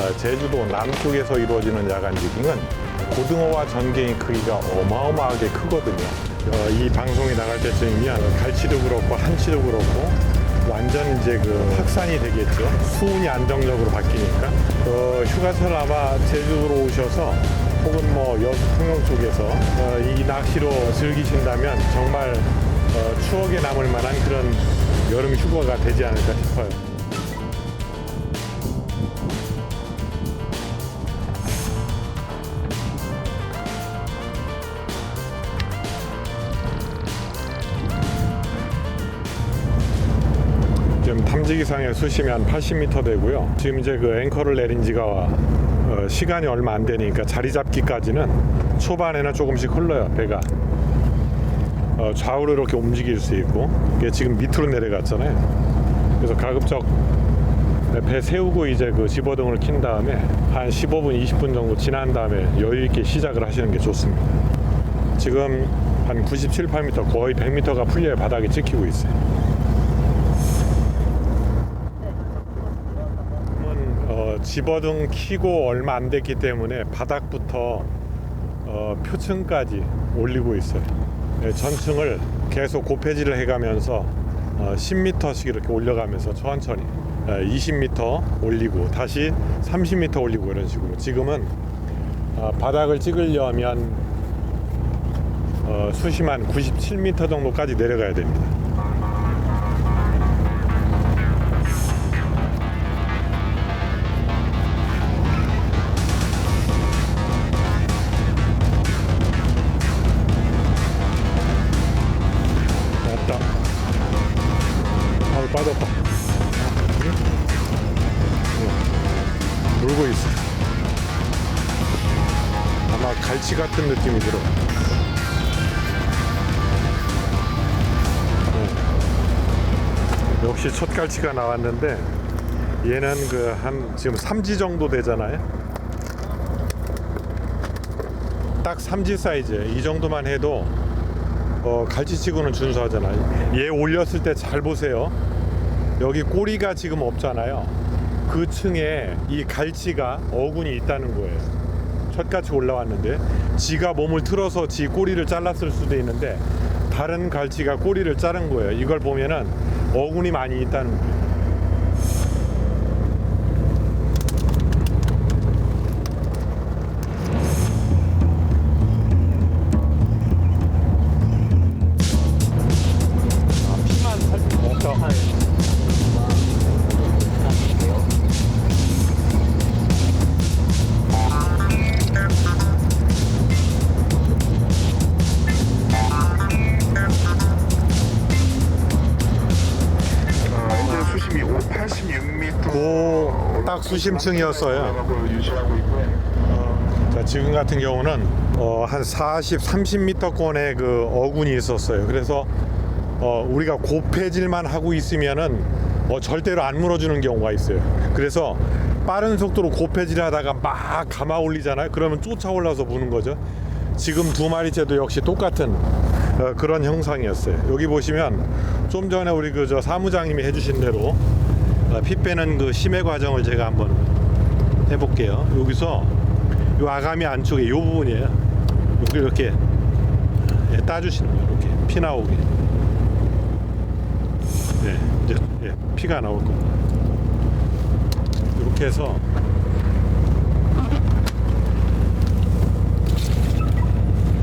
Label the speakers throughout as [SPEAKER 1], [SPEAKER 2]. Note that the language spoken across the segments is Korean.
[SPEAKER 1] 어, 제주도 남쪽에서 이루어지는 야간 지깅은 고등어와 전갱이 크기가 어마어마하게 크거든요. 어, 이 방송이 나갈 때쯤이면 갈치도 그렇고 한치도 그렇고 완전 이제 그 확산이 되겠죠. 수온이 안정적으로 바뀌니까. 어, 휴가철 아마 제주도로 오셔서 혹은 뭐 여수 통영 쪽에서 어, 이 낚시로 즐기신다면 정말 어, 추억에 남을 만한 그런 여름 휴가가 되지 않을까 싶어요. 지금 탐지기상의 수심이 한 80m 되고요. 지금 이제 그 앵커를 내린 지가 어, 시간이 얼마 안 되니까 자리 잡기까지는 초반에는 조금씩 흘러요 배가. 어, 좌우로 이렇게 움직일 수 있고 이게 지금 밑으로 내려갔잖아요. 그래서 가급적 배 세우고 이제 그 집어등을 킨 다음에 한 15분, 20분 정도 지난 다음에 여유 있게 시작을 하시는 게 좋습니다. 지금 한 97, 8m 거의 100m가 풀려야 바닥에 찍히고 있어요. 지금은 어, 집어등 키고 얼마 안 됐기 때문에 바닥부터 어, 표층까지 올리고 있어요. 네, 전층을 계속 고폐질을 해가면서 어, 10m씩 이렇게 올려가면서 천천히 어, 20m 올리고 다시 30m 올리고 이런 식으로 지금은 어, 바닥을 찍으려면 어, 수심 한 97m 정도까지 내려가야 됩니다. 응. 역시 첫 갈치가 나왔는데 얘는 그 한 지금 3지 정도 되잖아요. 딱 3지 사이즈. 이 정도만 해도 어, 갈치치고는 준수하잖아요. 얘 올렸을 때 잘 보세요. 여기 꼬리가 지금 없잖아요. 그 층에 이 갈치가 어군이 있다는 거예요. 첫같이 올라왔는데 지가 몸을 틀어서 지 꼬리를 잘랐을 수도 있는데 다른 갈치가 꼬리를 자른 거예요. 이걸 보면은 어군이 많이 있다는 거예요. 수심층이었어요.
[SPEAKER 2] 있고요.
[SPEAKER 1] 자, 지금 같은 경우는 어, 한 40, 30m권의 그 어군이 있었어요. 그래서 어, 우리가 고폐질만 하고 있으면은 어, 절대로 안 물어주는 경우가 있어요. 그래서 빠른 속도로 고폐질 하다가 막 감아 올리잖아요. 그러면 쫓아 올라서 무는 거죠. 지금 두 마리째도 역시 똑같은 어, 그런 형상이었어요. 여기 보시면 좀 전에 우리 그 저 사무장님이 해주신 대로 어, 피 빼는 그 심해 과정을 제가 한번 해볼게요. 여기서 요 아가미 안쪽에 요 부분이에요. 여기 이렇게 예, 따주시는 거예요. 이렇게 피 나오게. 네, 이제 예, 피가 나올 겁니다. 이렇게 해서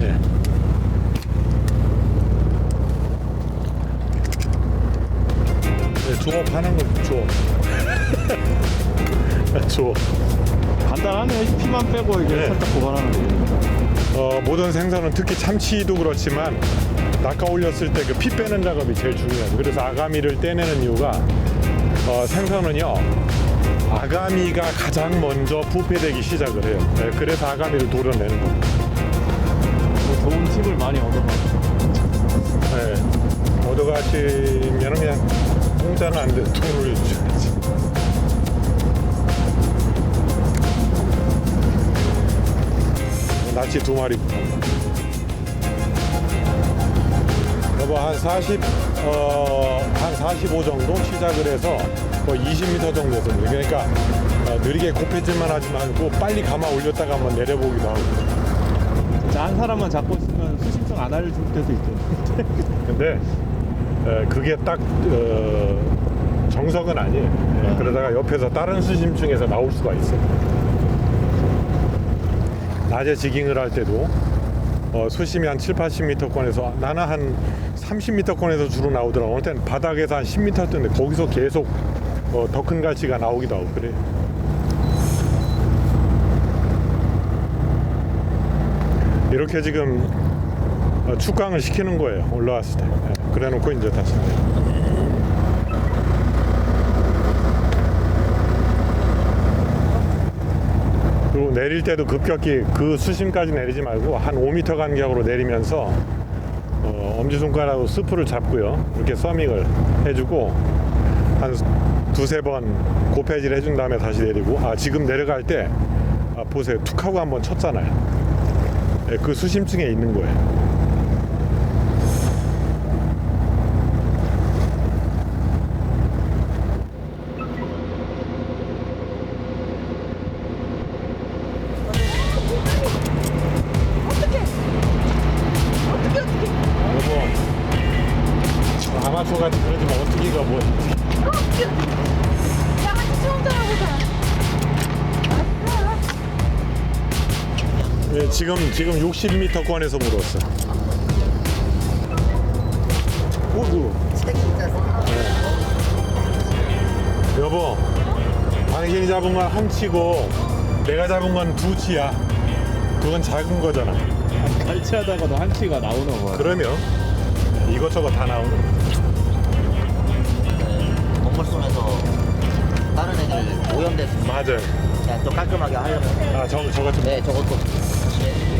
[SPEAKER 1] 예. 네, 조업하는 거 조업. 조업.
[SPEAKER 3] 간단하네. 피만 빼고 이게
[SPEAKER 1] 네.
[SPEAKER 3] 살짝 보관하는 거.
[SPEAKER 1] 어, 모든 생선은 특히 참치도 그렇지만 낚아 올렸을 때 그 피 빼는 작업이 제일 중요해요. 그래서 아가미를 떼내는 이유가 어, 생선은요 아가미가 가장 먼저 부패되기 시작을 해요. 네, 그래서 아가미를 도려내는 거예요.
[SPEAKER 3] 뭐 좋은 팁을 많이 얻어가지고.
[SPEAKER 1] 네, 그냥 공짜는 돼. 돈을 주셔야지. 낚시 두 마리. 여보 한 40, 어, 한 45 정도 시작을 해서 거의 20m 정도 됐습니다. 그러니까 어, 어, 느리게 고패질만 하지 말고 빨리 감아 올렸다가 한번 내려보기도 하고
[SPEAKER 3] 진짜 한 사람만 잡고 있으면 수심층 안 알려줄 때도 있대.
[SPEAKER 1] 근데 에, 그게 딱 어, 정석은 아니에요. 예, 그러다가 옆에서 다른 수심층에서 나올 수가 있어요. 낮에 지깅을 할 때도 어, 수심이 한 7, 80m권에서 나는 한 30m권에서 주로 나오더라고. 어느 때는 바닥에서 한 10m 뜨는데 거기서 계속 어, 더 큰 갈치가 나오기도 하고 그래요. 이렇게 지금 어, 축강을 시키는 거예요. 올라왔을 때. 예, 그래 놓고 이제 다시. 그리고 내릴 때도 급격히 그 수심까지 내리지 말고 한 5m 간격으로 내리면서 어, 엄지손가락으로 스프를 잡고요. 이렇게 서밍을 해주고 한 두세 번 고패질 해준 다음에 다시 내리고. 아 지금 내려갈 때 아, 보세요. 툭 하고 한번 쳤잖아요. 예, 그 수심층에 있는 거예요 지금 지금 60m권에서 물었어. 오구. 네. 여보 당신이 잡은 건 한 치고 내가 잡은 건 두 치야. 그건 작은 거잖아.
[SPEAKER 3] 갈치하다가도 한치가 나오나 봐요.
[SPEAKER 1] 그러면 이것저것 다 나오는 거야.
[SPEAKER 4] 건물 속에서 다른 애들 오염됐으면
[SPEAKER 1] 맞아요.
[SPEAKER 4] 그냥 또 깔끔하게 하려면.
[SPEAKER 1] 아 저, 저것
[SPEAKER 4] 좀네 저것도. 해드릴게요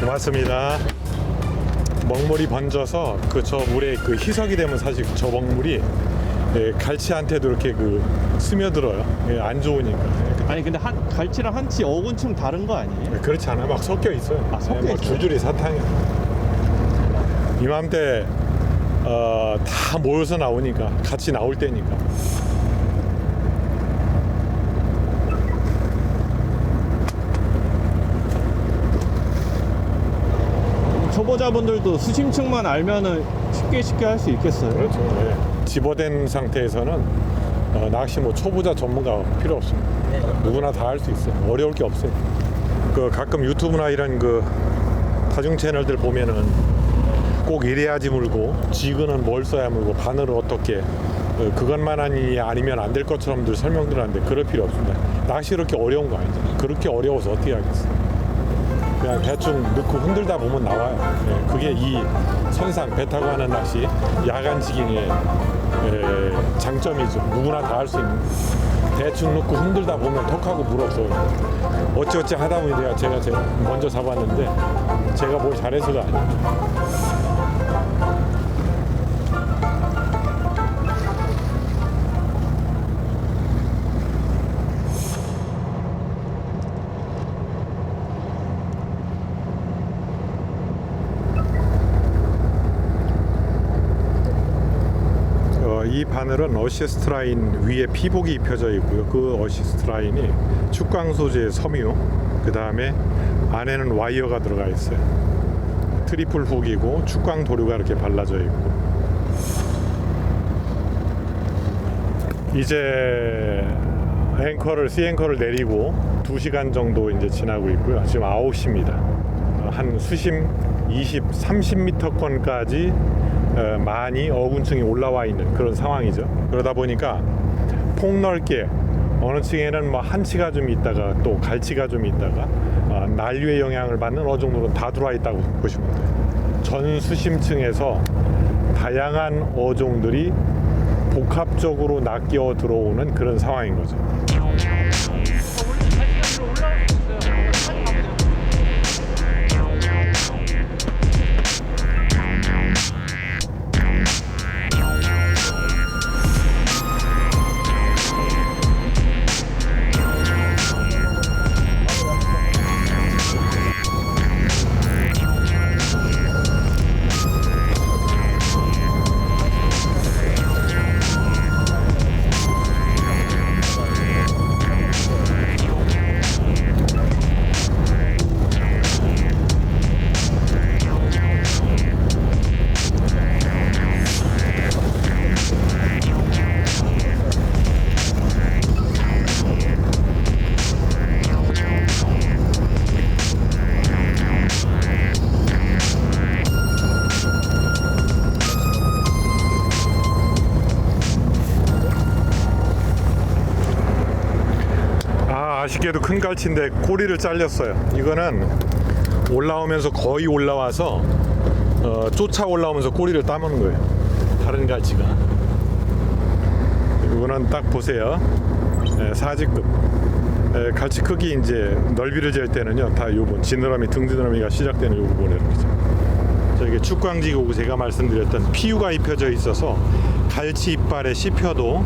[SPEAKER 1] 고맙습니다. 먹물이 번져서 그 저 물에 그 희석이 되면 사실 저 먹물이 예, 갈치한테도 이렇게 그 스며들어요. 예, 안 좋으니까.
[SPEAKER 3] 아니 근데 한 갈치랑 한치 어군층 다른 거 아니에요?
[SPEAKER 1] 예, 그렇지 않아? 막 섞여 있어요.
[SPEAKER 3] 아, 섞여
[SPEAKER 1] 예, 뭐
[SPEAKER 3] 있어요?
[SPEAKER 1] 줄줄이 사탕이. 이맘때 어, 다 모여서 나오니까 같이 나올 때니까.
[SPEAKER 3] 초보자분들도 수심층만 알면은 쉽게 쉽게 할 수 있겠어요.
[SPEAKER 1] 그렇죠. 예. 집어된 상태에서는 어, 낚시 뭐 초보자 전문가 필요 없습니다. 누구나 다 할 수 있어요. 어려울 게 없어요. 그 가끔 유튜브나 이런 그 다중 채널들 보면은 꼭 이래야지 물고 지그는 뭘 써야 물고 바늘을 어떻게 어, 그것만 하니 아니면 안 될 것처럼들 설명들 하는데 그럴 필요 없습니다. 낚시 그렇게 어려운 거 아니죠. 그렇게 어려워서 어떻게 하겠어요. 그냥 대충 넣고 흔들다 보면 나와요. 예, 그게 이 선상 배 타고 하는 낚시 야간 지깅의 예, 장점이죠. 누구나 다 할 수 있는. 대충 넣고 흔들다 보면 톡하고 물어줘요. 어찌어찌 하다 보니 제가 제가 먼저 잡았는데 제가 뭘 잘해서가 아니에요. 바늘은 어시스트 라인 위에 피복이 입혀져 있고요. 그 어시스트 라인이 축광 소재의 섬유, 그 다음에 안에는 와이어가 들어가 있어요. 트리플 훅이고 축광 도료가 이렇게 발라져 있고. 이제 앵커를 C 앵커를 내리고 2시간 정도 이제 지나고 있고요. 지금 9시입니다. 한 수심 20, 30m권까지 어, 많이 어군층이 올라와 있는 그런 상황이죠. 그러다 보니까 폭넓게 어느 층에는 뭐 한치가 좀 있다가 또 갈치가 좀 있다가 어, 난류의 영향을 받는 어느 정도는 다 들어와 있다고 보시면 돼요. 전 수심층에서 다양한 어종들이 복합적으로 낚여 들어오는 그런 상황인 거죠. 갈치인데 꼬리를 잘렸어요. 이거는 올라오면서 거의 올라와서 어, 쫓아 올라오면서 꼬리를 따먹는 거예요. 다른 갈치가. 이거는 딱 보세요. 예, 사지급. 예, 갈치 크기 이제 넓이를 잴 때는요 다 요번 지느러미 등지느러미가 시작되는 요 부분에 이렇게 자 이게 축광지고 제가 말씀드렸던 피유가 입혀져 있어서 갈치 이빨에 씹혀도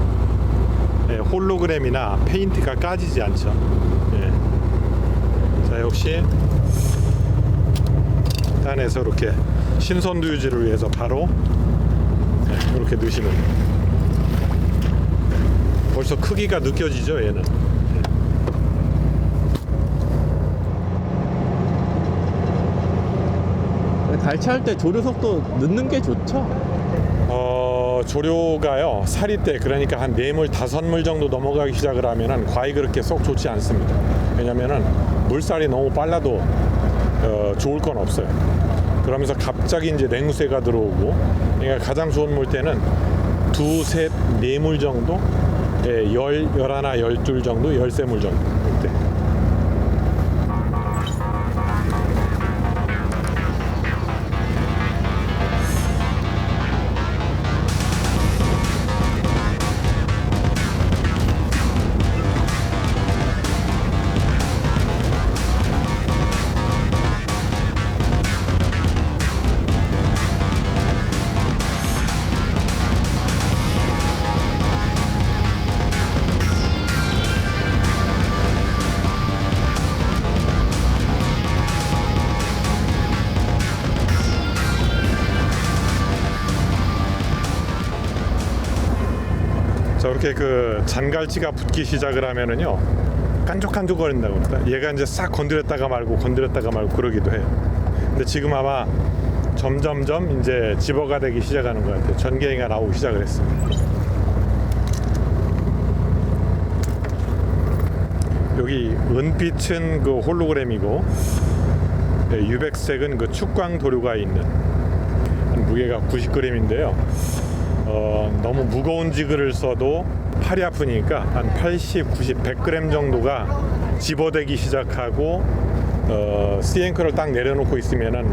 [SPEAKER 1] 예, 홀로그램이나 페인트가 까지지 않죠. 예. 자 역시 단에서 이렇게 신선도 유지를 위해서 바로 예, 이렇게 넣으시면 돼요. 벌써 크기가 느껴지죠 얘는.
[SPEAKER 3] 갈치할 때 조류 속도 넣는 게 좋죠?
[SPEAKER 1] 어, 조류가요 살이 때 그러니까 한 네물 다섯 물 정도 넘어가기 시작을 하면은 과히 그렇게 썩 좋지 않습니다. 왜냐면은 물살이 너무 빨라도 어, 좋을 건 없어요. 그러면서 갑자기 이제 냉수세가 들어오고 그러니까 가장 좋은 물 때는 두셋 네물 정도? 예, 열, 열하나 열둘 정도? 열세 물 정도 이렇게 그 잔갈치가 붙기 시작을 하면은요 깐족깐족 거린다고 합니다. 얘가 이제 싹 건드렸다가 말고 건드렸다가 말고 그러기도 해요. 근데 지금 아마 점점점 이제 집어가 되기 시작하는 것 같아요. 전갱이가 나오기 시작을 했습니다. 여기 은빛은 그 홀로그램이고 네, 유백색은 그 축광 도료가 있는 한 무게가 90g인데요. 어, 너무 무거운 지그를 써도 팔이 아프니까 한 80, 90, 100g 정도가 집어대기 시작하고 어, 시앵크를 딱 내려놓고 있으면은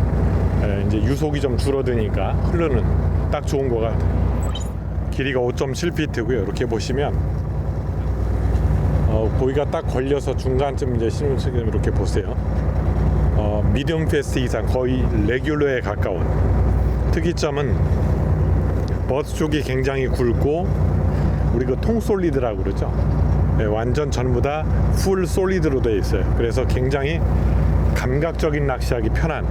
[SPEAKER 1] 에, 이제 유속이 좀 줄어드니까 흐르는 딱 좋은 것 같아요. 길이가 5.7피트고요. 이렇게 보시면 어, 고기가 딱 걸려서 중간쯤 이제 신을 지금 이렇게 보세요. 어, 미디엄 페스트 이상 거의 레귤러에 가까운 특이점은 버스 쪽이 굉장히 굵고 우리 그 통솔리드라고 그러죠. 네, 완전 전부 다 풀 솔리드로 되어 있어요. 그래서 굉장히 감각적인 낚시하기 편한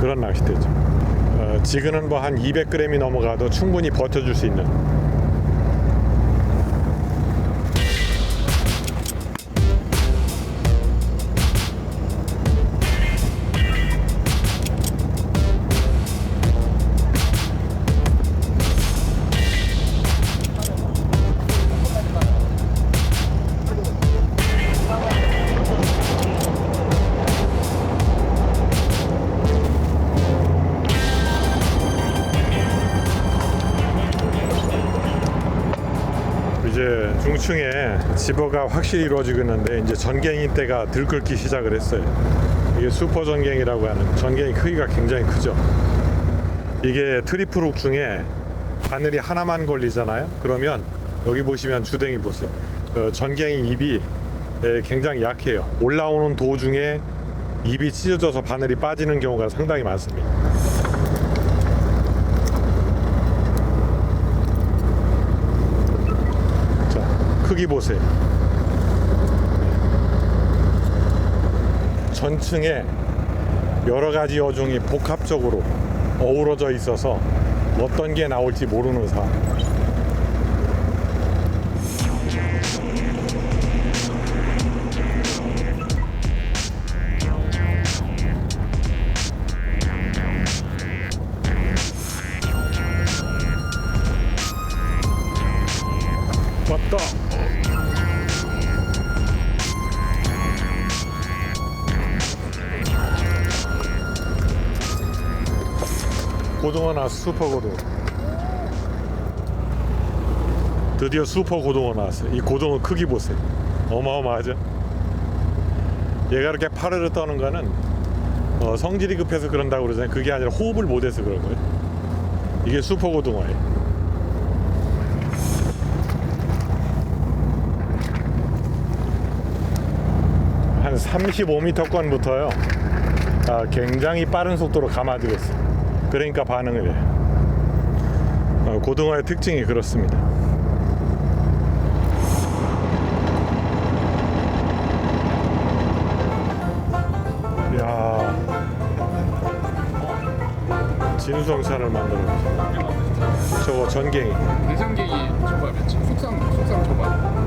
[SPEAKER 1] 그런 낚싯대죠. 어, 지금은 뭐한 200g이 넘어가도 충분히 버텨줄 수 있는 집어가 확실히 이루어지고 있는데 이제 전갱이 때가 들끓기 시작을 했어요. 이게 슈퍼 전갱이라고 하는 전갱이 크기가 굉장히 크죠. 이게 트리플 훅 중에 바늘이 하나만 걸리잖아요. 그러면 여기 보시면 주댕이 보세요. 그 전갱이 입이 예, 굉장히 약해요. 올라오는 도중에 입이 찢어져서 바늘이 빠지는 경우가 상당히 많습니다. 자, 크기 보세요. 전층에 여러 가지 어종이 복합적으로 어우러져 있어서 어떤 게 나올지 모르는 상황. 슈퍼 고등어 드디어 슈퍼 고등어 나왔어요 이 고등어 크기 보세요 어마어마하죠 얘가 이렇게 파르르 떠는 거는 어, 성질이 급해서 그런다고 그러잖아요. 그게 아니라 호흡을 못해서 그런 거예요. 이게 슈퍼 고등어예요. 한 35m권부터요. 아, 굉장히 빠른 속도로 있어. 그러니까 반응을 해요. 어, 고등어의 특징이 그렇습니다. 야 진수성찬을 만들어 저거 전갱이
[SPEAKER 2] 대성갱이 초밥이었지. 숙상 숙상 초밥.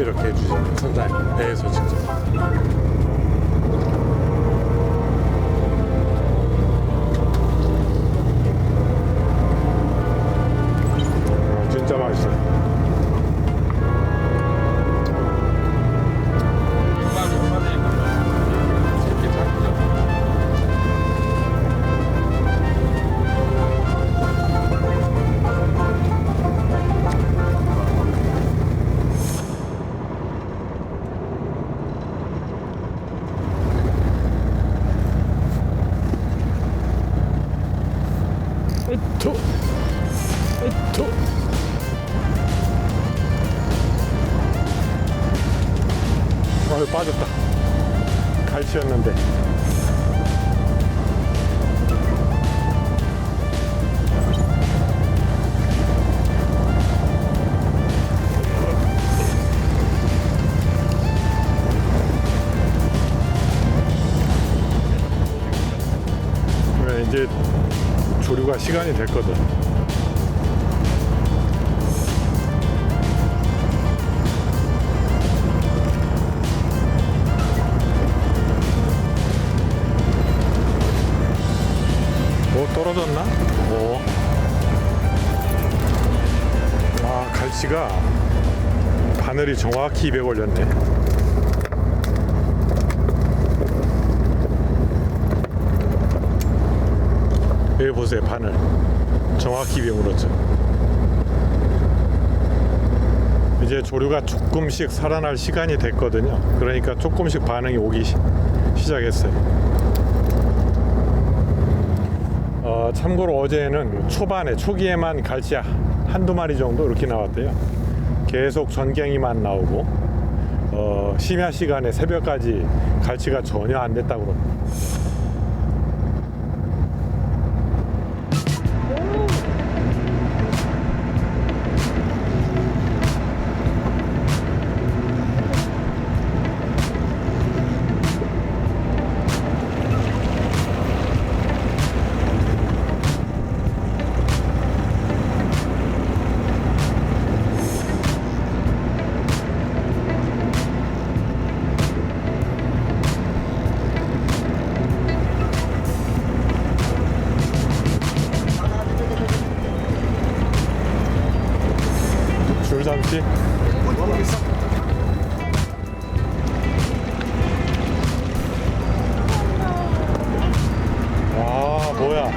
[SPEAKER 1] 이렇게 해주시는 선장님 배에서 직접 떨어졌나? 오. 아 갈치가 바늘이 정확히 입에 걸렸네. 여기 보세요 바늘 정확히 입에 물었죠 이제 조류가 조금씩 살아날 시간이 됐거든요 그러니까 조금씩 반응이 오기 시, 시작했어요 어, 참고로 어제는 초반에 초기에만 갈치 한두 마리 정도 이렇게 나왔대요. 계속 전갱이만 나오고 어, 심야 시간에 새벽까지 갈치가 전혀 안 됐다고 그럽니다 뭐야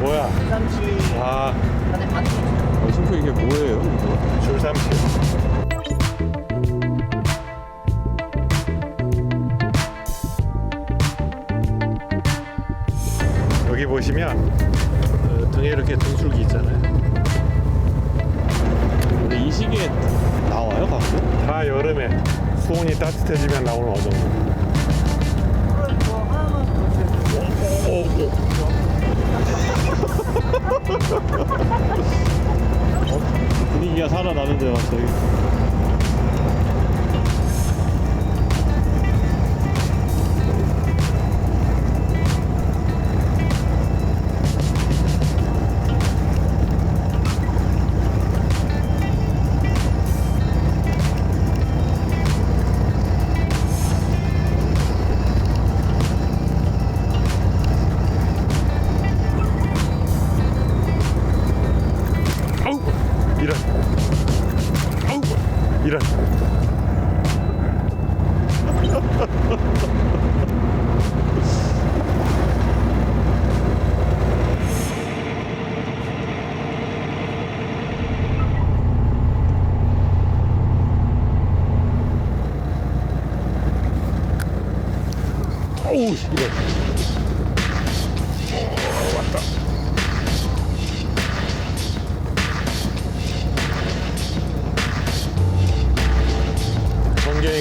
[SPEAKER 1] 뭐야
[SPEAKER 4] 삼치
[SPEAKER 1] 아
[SPEAKER 4] 안에 반죽
[SPEAKER 3] 어, 셰프 이게 뭐예요? 이거?
[SPEAKER 1] 줄삼시 여기 보시면 어, 등에 이렇게 등줄기 있잖아요
[SPEAKER 3] 근데 이 시기에 나와요 가끔?
[SPEAKER 1] 다 여름에 수온이 따뜻해지면 나오는 어종 들
[SPEAKER 3] 분위기가 살아나는데 갑자기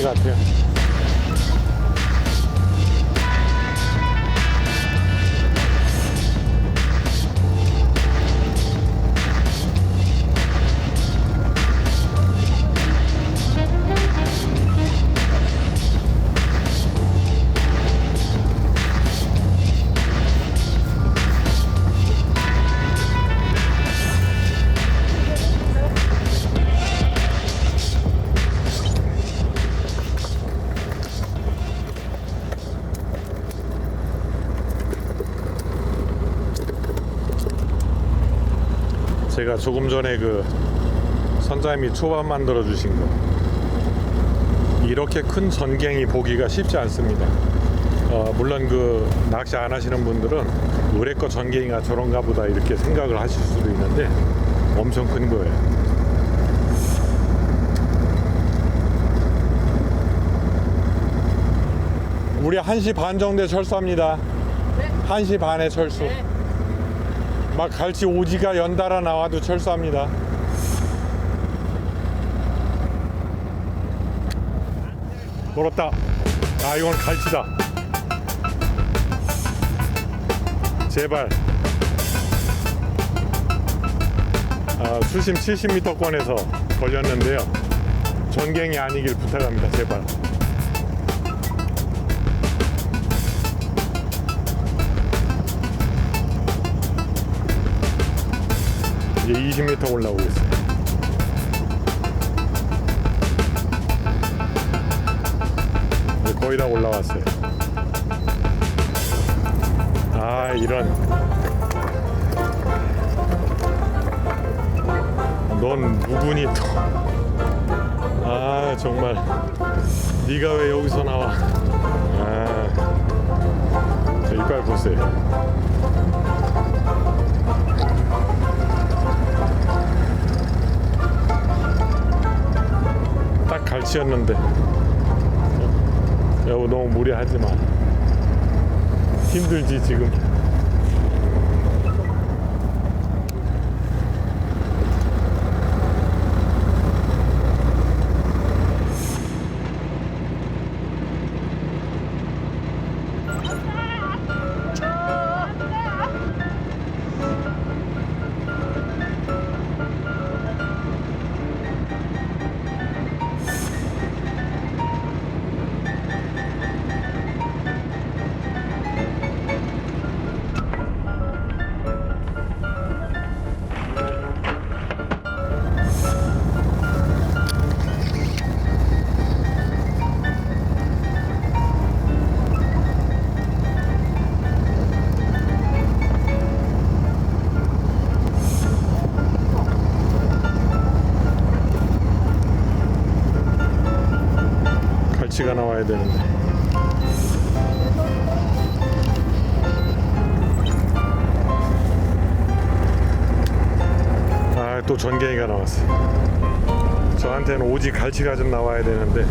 [SPEAKER 1] 전 제가 조금 전에 그 선장님이 초밥 만들어 주신 거 이렇게 큰 전갱이 보기가 쉽지 않습니다. 어, 물론 그 낚시 안 하시는 분들은 의뢰거 전갱이가 저런가 보다 이렇게 생각을 하실 수도 있는데 엄청 큰 거예요. 우리 1시 반 정도에 철수합니다. 1시 반에 철수. 막 갈치 오지가 연달아 나와도 철수합니다. 멀었다. 아 이건 갈치다. 제발. 아, 수심 70m권에서 걸렸는데요. 전갱이 아니길 부탁합니다. 제발. 이제 20m 올라오고 있어요. 이제 거의 다 올라왔어요. 아 이런. 넌 누구니 또? 아 정말. 네가 왜 여기서 나와? 아, 저 이빨 보세요. 갈치였는데 어? 여보 너무 무리하지 마 힘들지 지금 되는데. 아 또 전갱이가 나왔어 저한테는 오직 갈치가 좀 나와야 되는데